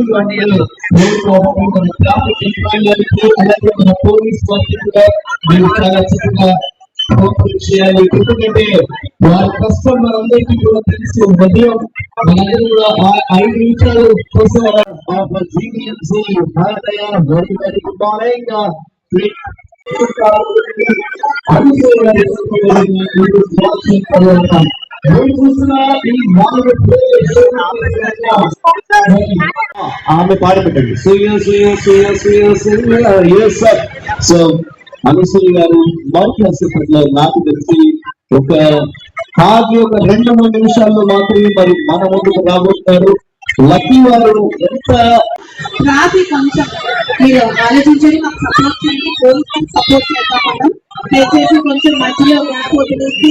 పీస్ఫుల్గా మన ట్రాఫిక్ అలాగే మన పోలీస్ చాలా చక్కగా చేయాలి ఎందుకంటే వారి కష్టం మనందరికీ కూడా తెలుసు ఉదయం మనందరూ కూడా ఐదు నిమిషాలు కోసం వెరీ వెరీ గుడ్ మార్నింగ్ ఆమె పాడి పెట్టండి. సూయ సూయ సూయ సూయ సూయ yes sir so Anasuya garu mouth హాస్పిటల్లో నాకు తెలిసి ఒక కాగి ఒక రెండు మూడు నిమిషాల్లో మాత్రమే మరి మన ముందుకు రాబోతున్నారు. లక్కీ వారు ఎంత ట్రాఫిక్ కొంచెం మీరు ఆలోచించండి మాకు సపోర్ట్ చేయండి పోలీస్ సపోర్ట్ చేద్దాం మనం. దయచేసి కొంచెం మధ్యలో గ్యాప్ వదిలేసి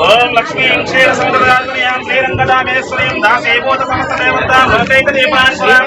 ఓం లక్ష్మీ క్షీర సముద్రరాజునియాం శ్రీరంగదామేశ్వరీం దాసేవోత సమస్తదేవతాం భవతైక దీపాశ్వరం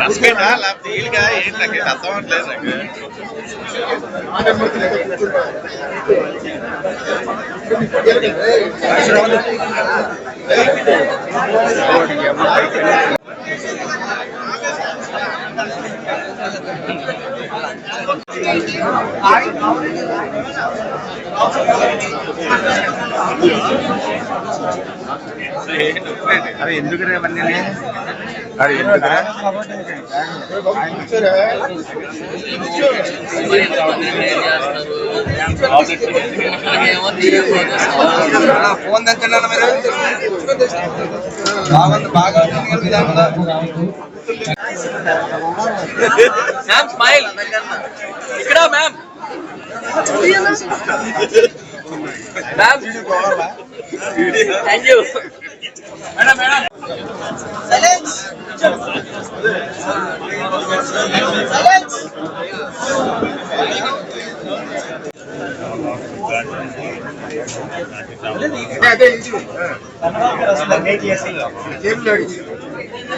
రస్కేటా లేకపోతే వీలుగా ఏంటి నాకు అర్థం అవ్వట్లేదు నాకు ஆரம்பத்தில் అవి ఎందుకు ఇవన్నీ? అది ఎందుకురా? ఫోన్ తెచ్చండి మీరు? బాగుంది బాగా మ్యామ్ స్మైల్ ఇక్కడ ma'am ma'am thank you madam madam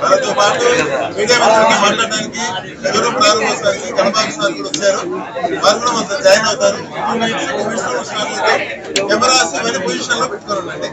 వాళ్ళతో పాటు మీడియా మిత్రులకి మాట్లాడడానికి ఎవరు ప్రారంభోత్సవానికి కనబాబు సార్ కూడా వచ్చారు. వారు కూడా మొత్తం జాయిన్ అవుతారు. కెమెరాస్ ఇవన్నీ పొజిషన్లో పెట్టుకోవాలండి.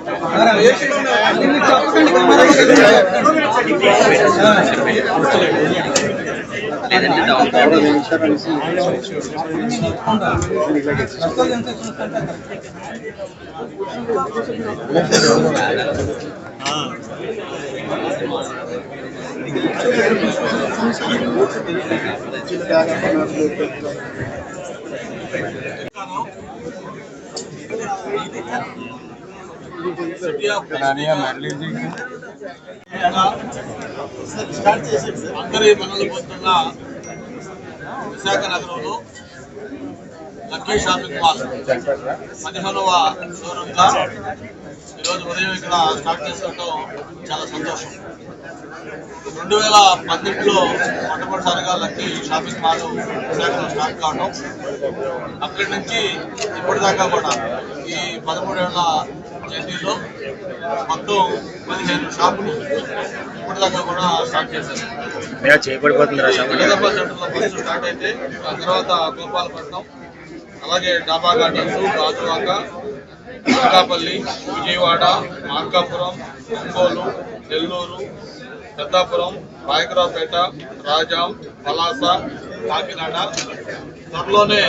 అందరి మనల్ని పోతున్న విశాఖ నగరంలో లక్కీ షాపింగ్ మాల్ పదిహేనవ దూరంగా ఈరోజు ఉదయం ఇక్కడ స్టార్ట్ చేసుకోవడం చాలా సంతోషం. రెండు వేల పన్నెండులో మొట్టమొదటిసారిగా లక్కీ షాపింగ్ మాల్ విశాఖలో స్టార్ట్ కావడం అక్కడి నుంచి ఇప్పటిదాకా కూడా ఈ పదమూడేళ్ళ జర్నీలో మొత్తం పదిహేను షాపులు ఇప్పటిదాకా కూడా స్టార్ట్ చేశారు. హైదరాబాద్ సెంటర్లో ఫస్ట్ స్టార్ట్ అయితే ఆ తర్వాత గోపాలపట్నం అలాగే డాబా గార్డెన్స్ గాజువాక అనకాపల్లి విజయవాడ మార్కాపురం ఒంగోలు నెల్లూరు పెద్దాపురం రాయకరావుపేట రాజాం పలాస కాకినాడ. త్వరలోనే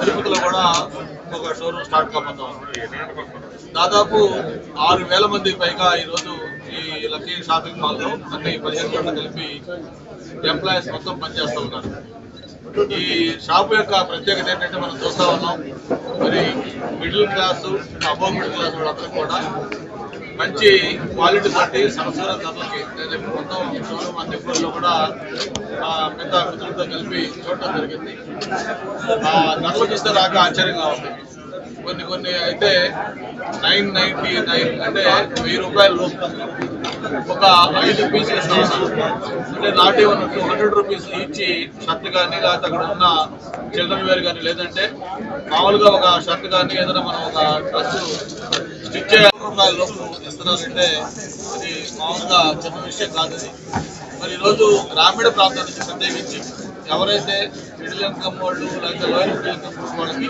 తిరుపతిలో కూడా ఒక షోరూమ్ స్టార్ట్ కాబోతాం. దాదాపు ఆరు వేల మందికి పైగా ఈరోజు ఈ లక్కీ షాపింగ్ మాల్లో అంటే ఈ పదిహేను గంటలు కలిపి ఎంప్లాయీస్ మొత్తం పనిచేస్తూ ఉన్నారు. ఈ షాప్ యొక్క ప్రత్యేకత ఏంటంటే మనం చూస్తా ఉన్నాం. మరి మిడిల్ క్లాస్ అబో మిడిల్ క్లాస్ వాళ్ళందరూ కూడా మంచి క్వాలిటీ తోటి సంవత్సరాల ధరలకి మొత్తం షోరూమ్ అన్ని ఫ్లోర్లో కూడా ఆ, పెద్ద మిత్రులతో కలిపి చూడటం జరిగింది. ఆ ధరలు చూస్తే రాక ఆశ్చర్యంగా ఉంది. కొన్ని కొన్ని అయితే నైన్ నైన్టీ నైన్ అంటే వెయ్యి రూపాయలు ఒక ఐదు పీసెస్ అంటే not even two hundred rupees ఇచ్చి షర్ట్ కానీ లేకపోతే అక్కడ ఉన్న చిల్డ్రన్ వేర్ కానీ లేదంటే మామూలుగా ఒక షర్ట్ కానీ ఏదైనా మనం ఒక డ్రెస్ స్టిచ్ చేయాలి. రూపాయల లోపు ఇస్తున్నారంటే అది మామూలుగా చిన్న విషయం కాదు మరి ఈరోజు గ్రామీణ ప్రాంతం నుంచి ప్రత్యేకించి ఎవరైతే మిడిల్ ఇన్కమ్ వాళ్ళు లేకపోతే లోయర్ మిడిల్ ఇన్కమ్ వాళ్ళకి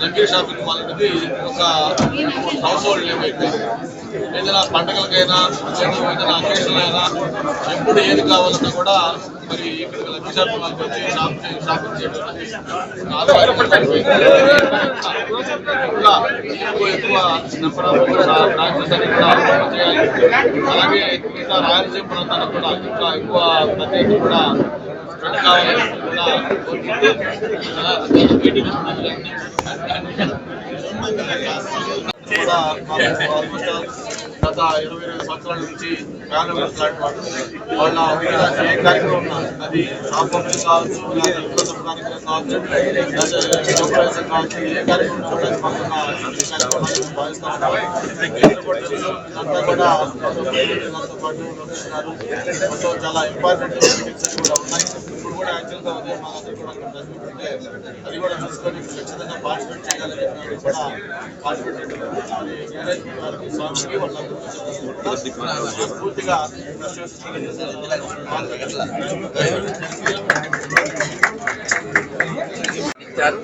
లక్కీ షాపింగ్ మాల్ అనేది ఒక హౌస్ హోల్డ్ నేమ్ ఏదైనా పండగలకైనా ఏదైనా అకేషన్ అయినా ఎప్పుడు ఏది కావాలన్నా కూడా మరి ఇక్కడ లక్కీ షాపింగ్ మాల్కి వచ్చి షాప్ చే- షాపింగ్ చేయడం అనేది ఆదాయం అయిపోయింది. ఇంకా ఎక్కువ ఎక్కువ నెంబర్ ఆఫ్ బ్రాంచెస్ అని కూడా open చేయాలి అలాగే ఇంకా రాయలసీమ ప్రాంతానికి కూడా ఇంకా ఎక్కువ ప్రత్యేక కూడా స్ప్రెడ్ కావాలని కూడా కోరుకుంటూ ఆ, మీటింగ్ కూడా మాకు ఆల్మోస్ట్ గత ఇరవై రెండు సంవత్సరాల నుంచి ఫ్యామిలీ ఫ్లాట్ వాళ్ళు వాళ్ళ మీద ఏ కార్యక్రమం ఉన్నా అది షాప్ ఓపెనింగ్ కావచ్చు లేదా ఇంట్లో కార్యక్రమం కావచ్చు లేదా సూపర్వైజర్ కావచ్చు ఏ కార్యక్రమం చూడడానికి మాకున్న ఈ కార్యక్రమాన్ని భావిస్తా ఉన్నాం. కేంద్ర పట్టుదల ఇదంతా కూడా వీళ్ళతో పాటు లోకేష్ గారు మొత్తం చాలా ఇంపార్టెంట్ మీటింగ్స్ కూడా ఉన్నాయి ఇప్పుడు కూడా యాక్చువల్గా ఉదయం మా అందరూ కూడా అక్కడ జరుగుతుంటే అది కూడా చూసుకొని ఖచ్చితంగా పార్టిసిపేట్ చేయాలని చెప్పి కూడా పార్టిసిపేట్ మేనేజ్మెంట్ వారికి స్వామికి వాళ్ళందరూ పూర్తిగా ఇచ్చారు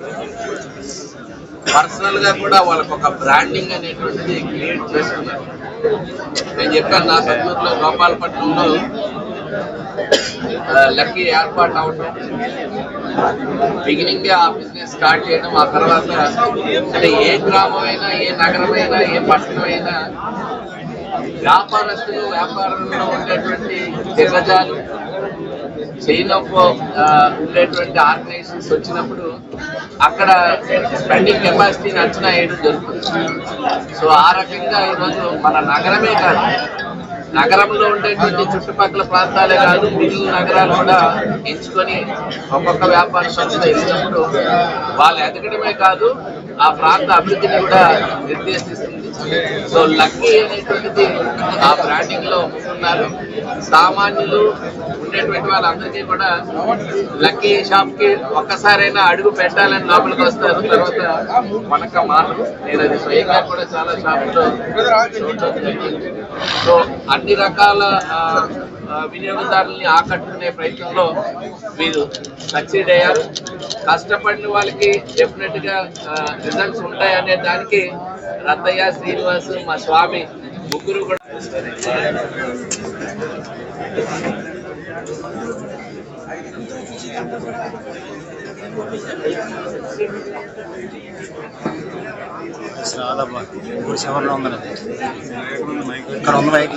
పర్సనల్గా కూడా వాళ్ళకు ఒక బ్రాండింగ్ అనేటువంటిది క్రియేట్ చేస్తున్నారు. నేను చెప్పాను నా సొంతూరులో గోపాలపట్నంలో లక్కీ ఏర్పాటు అవటం బిగినింగ్ ఆ బిజినెస్ స్టార్ట్ చేయడం ఆ తర్వాత అంటే ఏ గ్రామం అయినా ఏ నగరం అయినా ఏ పట్టణం అయినా వ్యాపారస్తులు వ్యాపారంలో ఉండేటువంటి దిగజాలు చైన్ uh, ఉండేటువంటి ఆర్గనైజేషన్స్ వచ్చినప్పుడు అక్కడ స్పెండింగ్ కెపాసిటీని అంచనా వేయడం జరుగుతుంది. సో ఆ రకంగా ఈరోజు మన నగరమే కాదు నగరంలో ఉండేటువంటి చుట్టుపక్కల ప్రాంతాలే కాదు మిగిలిన నగరాలు కూడా ఎంచుకొని ఒక్కొక్క వ్యాపార సంస్థ ఇచ్చినప్పుడు వాళ్ళు ఎదగడమే కాదు ఆ ప్రాంత అభివృద్ధిని కూడా నిర్దేశిస్తుంది. సో లక్కీ అనేటువంటిది ఆ బ్రాండింగ్లో ఉన్నారు సామాన్యులు ఉండేటువంటి వాళ్ళందరికీ కూడా లక్కీ షాప్కి ఒక్కసారైనా అడుగు పెట్టాలని లోపలికి వస్తారు. తర్వాత మనక మాటలు నేను అది స్వయంగా కూడా చాలా షాపులో సో అన్ని రకాల వినియోగదారుల్ని ఆకట్టుకునే ప్రయత్నంలో మీరు సక్సీడ్ అయ్యారు. కష్టపడిన వాళ్ళకి డెఫినెట్గా రిజల్ట్స్ ఉంటాయి అనే దానికి రత్తయ్య శ్రీనివాస్ మా స్వామి ముగ్గురు కూడా రాదబ్బా మూడు సెవెన్లో ఉందండి ఇక్కడ ఉంది మైక్.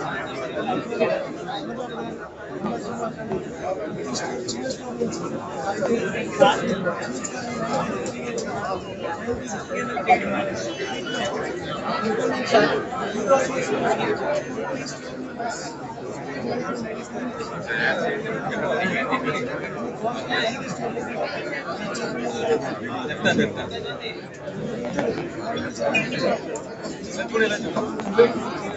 Gracias.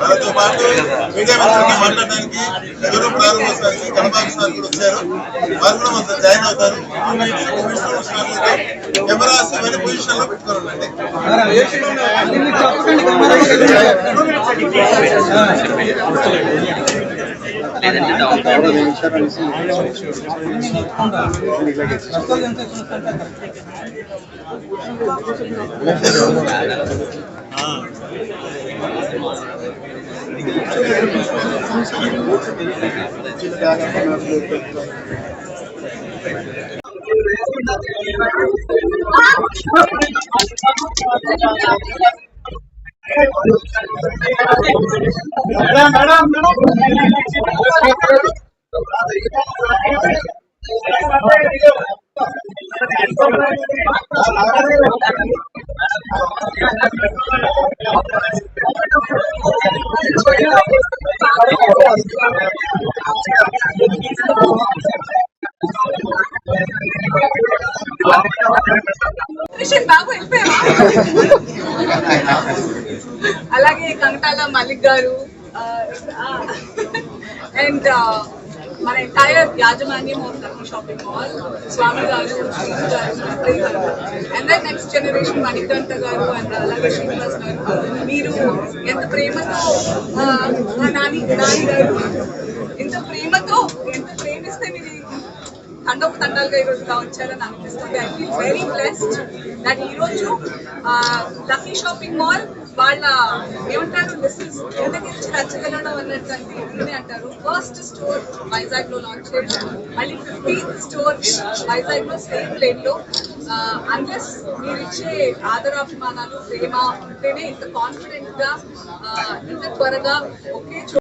వాళ్ళతో పాటు మీడియా మిత్రులతో మాట్లాడడానికి ఎవరు ప్రారంభోత్సవానికి కనబాబు కూడా వచ్చారు. వారు కూడా మనతో జాయిన్ అవుతారు. టూ నైట్స్ పొజిషన్లో పెట్టుకోవాలండి. లేదంటే డౌన్ ఆ! మేడం మేడం బాబు వెళ్ళిపోయావా అలాగే కంకాల మలిక్ గారు అండ్ మన ఎంటైర్ యాజమాన్యం of Lakshmi shopping mall Swami గారు గారు and then next generation Manikanta గారు అండ్ అలాగే శ్రీనివాస్ గారు. మీరు ఎంత ప్రేమతో నాని నాని గారు ఎంత ప్రేమతో ఎంత ప్రేమిస్తే మీరు తండోపు తండాలుగా ఈరోజుగా వచ్చారని అనిపిస్తుంది. I feel very blessed that ఈరోజు లక్కీ షాపింగ్ మాల్ వాళ్ళ ఏమంటారు మిస్సెస్ కిందకించి రచ్చగలడం అన్నట్టు అంటే అంటారు. ఫస్ట్ స్టోర్ వైజాగ్లో లాంచ్ చేయడం. మళ్ళీ ఫిఫ్టీన్త్ స్టోర్ వైజాగ్లో సేమ్ లేన్లో. అన్లెస్ మీరు ఇచ్చే ఆదరాభిమానాలు ప్రేమ ఉంటేనే ఇంత కాన్ఫిడెంట్గా ఇంత త్వరగా ఒకే